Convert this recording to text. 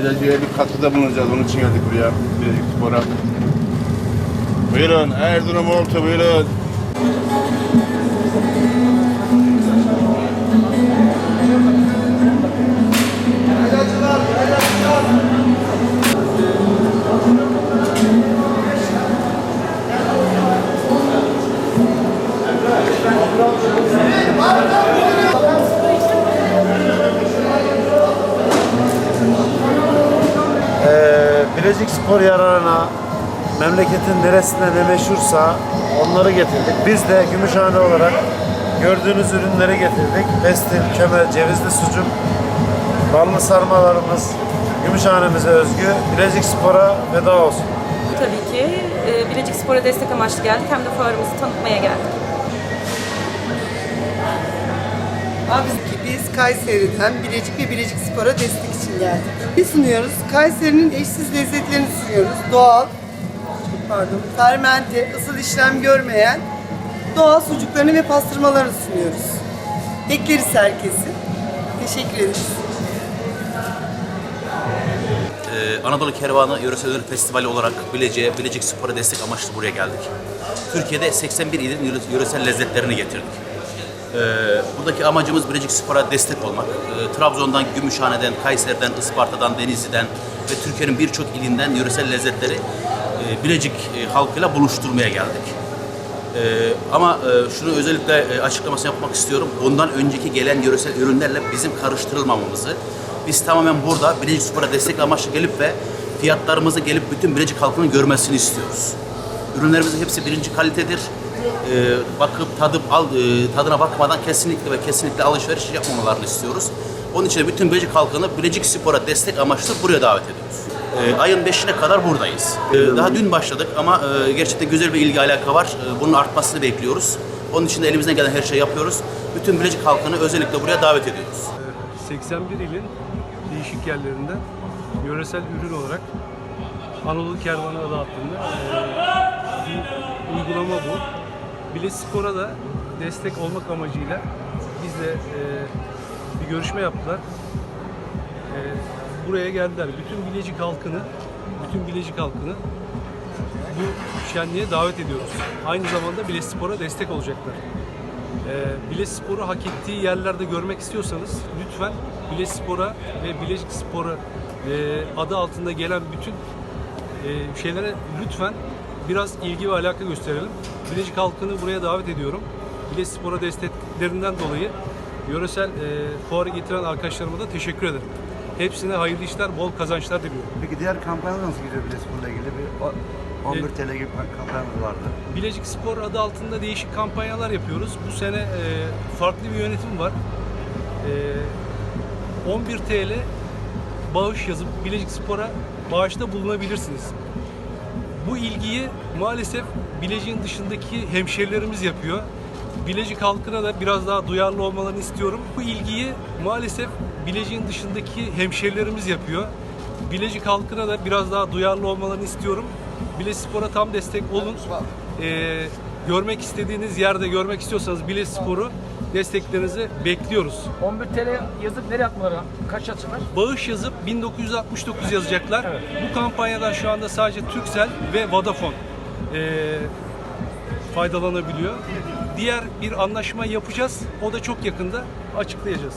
Bilecik'e bir katkıda bulunacağız. Onun için geldik buraya. Bilecik Spor'a. Buyurun Erzurum Oltu buyurun. Ee, Bilecik Spor yararına memleketin neresinde ne meşhursa onları getirdik. Biz de Gümüşhane olarak gördüğünüz ürünleri getirdik. Pestil, kemer, cevizli sucuk, ballı sarmalarımız Gümüşhane'mize özgü. Bilecik Spor'a veda olsun. Tabii ki e, Bilecik Spor'a destek amaçlı geldik hem de fuarımızı tanıtmaya geldik. Abi biz, biz Kayseri'den Bilecik ve Bilecik Spor'a destek için geldik. Biz sunuyoruz. Kayseri'nin eşsiz lezzetlerini sunuyoruz. Doğal, pardon, fermente, ısıl işlem görmeyen doğal sucuklarını ve pastırmalarını sunuyoruz. Bekleriz herkesi. Teşekkür ederiz. Ee, Anadolu Kervanı Yöresel Ürün Festivali olarak Bilecik'e, Bilecik Spor'a destek amaçlı buraya geldik. Türkiye'de 81 ilin yöre- yöresel lezzetlerini getirdik. Ee, buradaki amacımız Bilecik Spor'a destek olmak. Ee, Trabzon'dan, Gümüşhane'den, Kayseri'den, Isparta'dan, Denizli'den ve Türkiye'nin birçok ilinden yöresel lezzetleri e, Bilecik e, halkıyla buluşturmaya geldik. Ee, ama e, şunu özellikle e, açıklamasını yapmak istiyorum. Bundan önceki gelen yöresel ürünlerle bizim karıştırılmamamızı. Biz tamamen burada Bilecik Spor'a destek amaçlı gelip ve fiyatlarımızı gelip bütün Bilecik halkının görmesini istiyoruz. Ürünlerimizin hepsi birinci kalitedir. Ee, bakıp tadıp al, e, tadına bakmadan kesinlikle ve kesinlikle alışveriş yapmamalarını istiyoruz. Onun için de bütün Bilecik halkını Bilecik Spor'a destek amaçlı buraya davet ediyoruz. Ee, ayın 5'ine kadar buradayız. Ee, daha dün başladık ama e, gerçekten güzel bir ilgi alaka var. Ee, bunun artmasını bekliyoruz. Onun için de elimizden gelen her şeyi yapıyoruz. Bütün Bilecik halkını özellikle buraya davet ediyoruz. 81 ilin değişik yerlerinden yöresel ürün olarak Anadolu Kervanı adı altında eee, bir uygulama bu. Bilet Spor'a da destek olmak amacıyla biz de eee, bir görüşme yaptılar. Eee, buraya geldiler. Bütün Bilecik halkını, bütün Bilecik halkını bu şenliğe davet ediyoruz. Aynı zamanda Bilet Spor'a destek olacaklar. Ee, Bileş Spor'u hak ettiği yerlerde görmek istiyorsanız lütfen Bileş Spor'a ve Bilecik Spor'a e, adı altında gelen bütün e, şeylere lütfen biraz ilgi ve alaka gösterelim. Bilecik halkını buraya davet ediyorum. Bileş Spor'a desteklerinden dolayı yöresel e, fuarı getiren arkadaşlarıma da teşekkür ederim. Hepsine hayırlı işler, bol kazançlar diliyorum. Peki diğer kampanyalar nasıl gidiyor Bilespor'la ilgili? Bir o- 11 TL gibi kampanyamız vardı. Bilecik Spor adı altında değişik kampanyalar yapıyoruz. Bu sene e, farklı bir yönetim var. E, 11 TL bağış yazıp Bilecik Spor'a bağışta bulunabilirsiniz. Bu ilgiyi maalesef Bilecik'in dışındaki hemşerilerimiz yapıyor. Bilecik halkına da biraz daha duyarlı olmalarını istiyorum. Bu ilgiyi maalesef Bilecik'in dışındaki hemşerilerimiz yapıyor. Bilecik halkına da biraz daha duyarlı olmalarını istiyorum. Bilecik Spor'a tam destek olun. Ee, görmek istediğiniz yerde görmek istiyorsanız Bilecik Spor'u desteklerinizi bekliyoruz. 11 TL yazıp nereye atmaları? Kaç atsınlar? Bağış yazıp 1969 yazacaklar. Bu kampanyadan şu anda sadece Turkcell ve Vodafone eee, faydalanabiliyor. Diğer bir anlaşma yapacağız. O da çok yakında açıklayacağız.